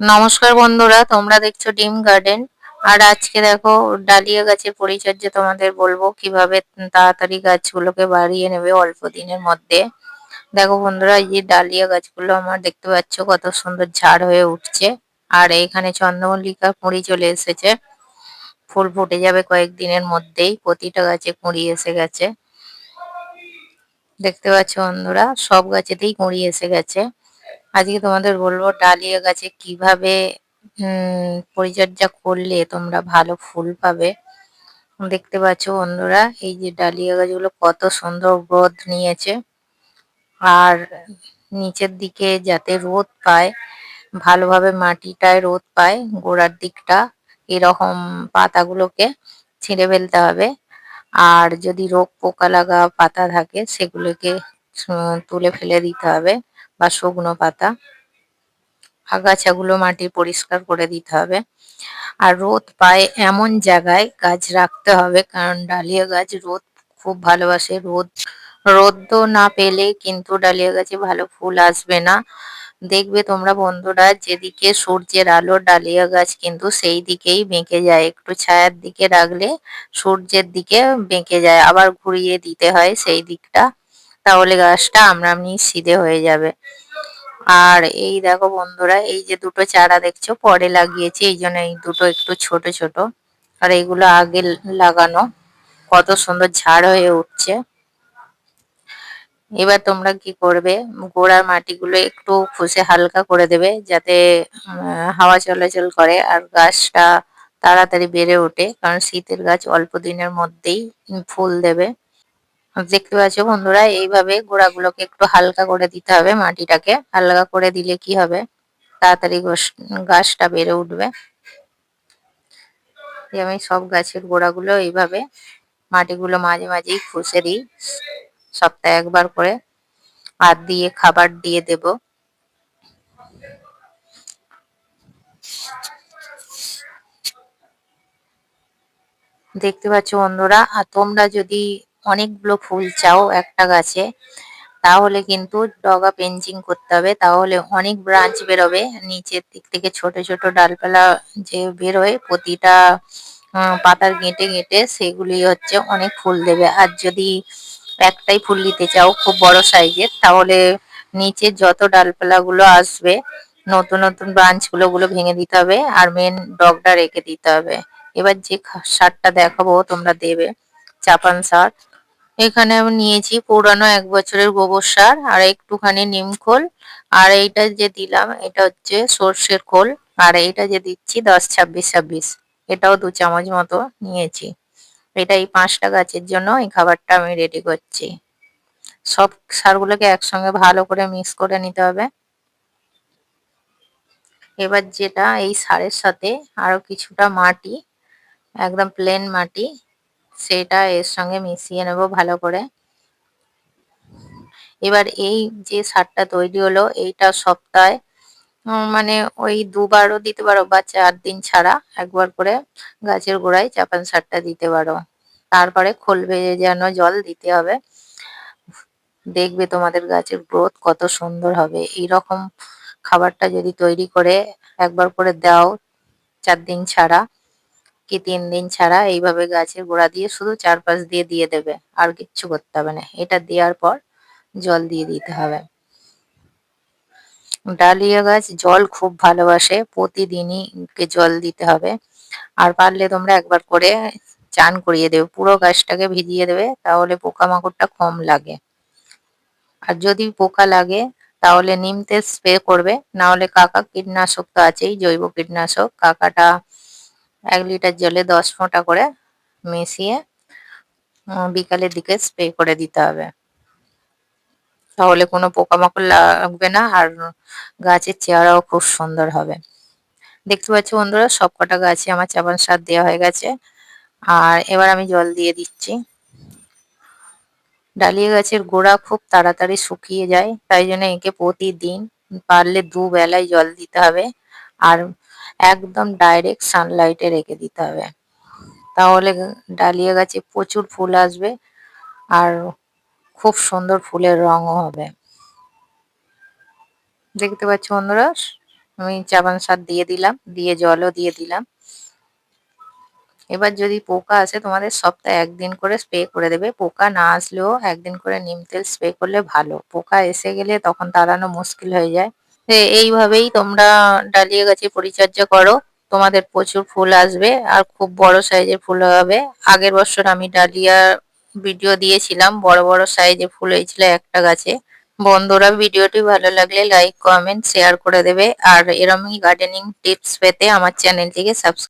নমস্কার বন্ধুরা, তোমরা দেখছ ডিম গার্ডেন। আর আজকে দেখো, ডালিয়া গাছের পরিচর্যা তোমাদের বলব, কীভাবে তাড়াতাড়ি গাছগুলোকে বাড়িয়ে নেবে অল্প দিনের মধ্যে। দেখো বন্ধুরা, এই যে ডালিয়া গাছগুলো আমার দেখতে পাচ্ছ, কত সুন্দর ঝাড় হয়ে উঠছে। আর এখানে চন্দ্রমল্লিকা কুঁড়ি চলে এসেছে। ফুল ফুটে যাবে কয়েকদিনের মধ্যেই, প্রতিটা গাছে কুঁড়ি এসে গেছে। দেখতে পাচ্ছ বন্ধুরা, সব গাছেতেই কুঁড়ি এসে গেছে। আজকে তোমাদের বলব ডালিয়া গাছে কীভাবে পরিচর্যা করলে তোমরা ভালো ফুল পাবে। দেখতে পাচ্ছ বন্ধুরা, এই যে ডালিয়া গাছগুলো কত সুন্দর গ্রোথ নিয়েছে। আর নিচের দিকে যাতে রোদ পায়, ভালোভাবে মাটিটায় রোদ পায়, গোড়ার দিকটা এরকম পাতাগুলোকে ছিঁড়ে ফেলতে হবে। আর যদি রোগ পোকা লাগা পাতা থাকে, সেগুলোকে তুলে ফেলে দিতে হবে। বা শুকনো পাতা। আগাছাগুলো মাটি পরিষ্কার করে দিতে হবে। আর রোদ পায় এমন জায়গায় গাছ রাখতে হবে, কারণ ডালিয়া গাছ রোদ খুব ভালোবাসে। রোদ রোদ না পেলে কিন্তু ডালিয়া গাছে ভালো ফুল আসবে না। দেখবে তোমরা বন্ধুরা, যেদিকে সূর্যের আলো, ডালিয়া গাছ কিন্তু সেই দিকেই বেঁকে যায়। একটু ছায়ার দিকে রাখলে সূর্যের দিকে বেঁকে যায়। আবার ঘুরিয়ে দিতে হয় সেই দিকটা। তাহলে গাছটা আমরামনি সিধে হয়ে যাবে। আর এই দেখো বন্ধুরা, এই যে দুটো চারা দেখছ, পরে লাগিয়েছি, এই জন্য এই দুটো একটু ছোট ছোট। আর এইগুলো আগে লাগানো, কত সুন্দর ঝাড় হয়ে উঠছে। এবার তোমরা কি করবে গোড়ার মাটিগুলো একটু খুশে হালকা করে দেবে, যাতে হাওয়া চলাচল করে আর গাছটা তাড়াতাড়ি বেড়ে ওঠে। কারণ শীতের গাছ অল্প দিনের মধ্যেই ফুল দেবে। দেখতে পাচ্ছ বন্ধুরা, এইভাবে গোড়াগুলোকে একটু হালকা করে দিতে হবে মাটিটাকে। হালকা করে দিলে কি হবে? তাড়াতাড়ি গাছটা বেড়ে উঠবে। আমি সব গাছের গোড়াগুলো এইভাবে মাটিগুলো মাঝে মাঝেই খুশে দিই। সপ্তাহে একবার করে আর দিয়ে, খাবার দিয়ে দেব। দেখতে পাচ্ছ বন্ধুরা, আর তোমরা যদি অনেকগুলো ফুল চাও একটা গাছে। তাহলে কিন্তু ডগা পেঞ্চিং করতে হবে। তাহলে অনেক ব্রাঞ্চ বেরোবে। নিচের দিক থেকে ছোট ছোট ডালপালা যে বেরোয়, প্রতিটা পাতার গেঁটে গেঁটে সেগুলি হচ্ছে অনেক ফুল দেবে। আর যদি একটাই ফুল নিতে চাও খুব বড় সাইজের, তাহলে নিচে যত ডালপালা গুলো আসবে, নতুন নতুন ব্রাঞ্চগুলো গুলো ভেঙে দিতে হবে। আর মেন ডগটা রেখে দিতে হবে। এবার যে সারটা দেখাবো তোমরা দেবে। চাপান সার। এখানে আমি নিয়েছি পুরানো এক বছরের গোবর সার আর একটুখানি নিম খোল। আর এইটা যে দিলাম, এটা হচ্ছে সর্ষের খোল। আর এইটা যে দিচ্ছি, দশ ছাব্বিশ ছাব্বিশ। এটাও দু চামচ মতো নিয়েছি। এটা এই পাঁচটা গাছের জন্য এই খাবারটা আমি রেডি করছি। সব সারগুলোকে একসঙ্গে ভালো করে মিক্স করে নিতে হবে। এবার যেটা এই সারের সাথে আরও কিছুটা মাটি, একদম প্লেন মাটি সেটা এর সঙ্গে মিশিয়ে নেব ভালো করে। এবার এই যে সারটা তৈরি হলো, এইটা সপ্তাহে মানে ওই দুবারও দিতে পারো বা চার দিন ছাড়া একবার করে গাছের গোড়ায় চাপান সারটা দিতে পারো। তারপরে খোল ভেজে যেন জল দিতে হবে। দেখবে তোমাদের গাছের গ্রোথ কত সুন্দর হবে। এই রকম খাবারটা যদি তৈরি করে একবার করে দাও চার দিন ছাড়া কি তিন দিন ছাড়া এইভাবে গাছের গোড়া দিয়ে শুধু চারপাশ দিয়ে দিয়ে দেবে? আর কিচ্ছু করতে হবে না। এটা দেওয়ার পর জল দিয়ে দিতে হবে। ডালিয়া গাছ জল খুব ভালোবাসে। প্রতিদিনই জল দিতে হবে। আর পারলে তোমরা একবার করে চান করিয়ে দেবে। পুরো গাছটাকে ভিজিয়ে দেবে, তাহলে পোকামাকড়টা কম লাগে। আর যদি পোকা লাগে, তাহলে নিম তেল স্প্রে করবে। না হলে কাকা কীটনাশক তো আছেই, জৈব কীটনাশক। কাকাটা এক লিটার জলে দশ ফোঁটা করে মিশিয়ে বিকালের দিকে স্প্রে করে দিতে হবে। তাহলে কোনো পোকামাকড় লাগবে না আর গাছের চেহারাও খুব সুন্দর হবে। দেখতে পাচ্ছি বন্ধুরা, সব কটা গাছে আমার চাপান সার দেওয়া হয়ে গেছে। আর এবার আমি জল দিয়ে দিচ্ছি। ডালিয়া গাছের গোড়া খুব তাড়াতাড়ি শুকিয়ে যায়, তাই জন্য একে প্রতিদিন পারলে দু বেলায় জল দিতে হবে। আর একদম ডাইরেক্ট সানলাইটে রেখে দিতে হবে। তাহলে ডালিয়া গাছে প্রচুর ফুল আসবে আর খুব সুন্দর ফুলের রঙও হবে। দেখতে পাচ্ছ বন্ধুরা, আমি চাবান সার দিয়ে দিলাম, দিয়ে জলও দিয়ে দিলাম। এবার যদি পোকা আসে, তোমাদের সপ্তাহে একদিন করে স্প্রে করে দেবে। পোকা না আসলেও একদিন করে নিম তেল স্প্রে করলে ভালো। পোকা এসে গেলে তখন তাড়ানো মুশকিল হয়ে যায়। এইভাবেই তোমরা ডালিয়া গাছের পরিচর্যা করো। তোমাদের প্রচুর ফুল আসবে আর খুব বড় সাইজের ফুল হবে। আগের বছর আমি ডালিয়া ভিডিও দিয়েছিলাম, বড় বড় সাইজে ফুল হয়েছিল একটা গাছে। বন্ধুরা, ভিডিওটি ভালো লাগলে লাইক কমেন্ট শেয়ার করে দেবে। আর এরমই গার্ডেনিং টিপস পেতে আমার চ্যানেলটিকে সাবস্ক্রাইব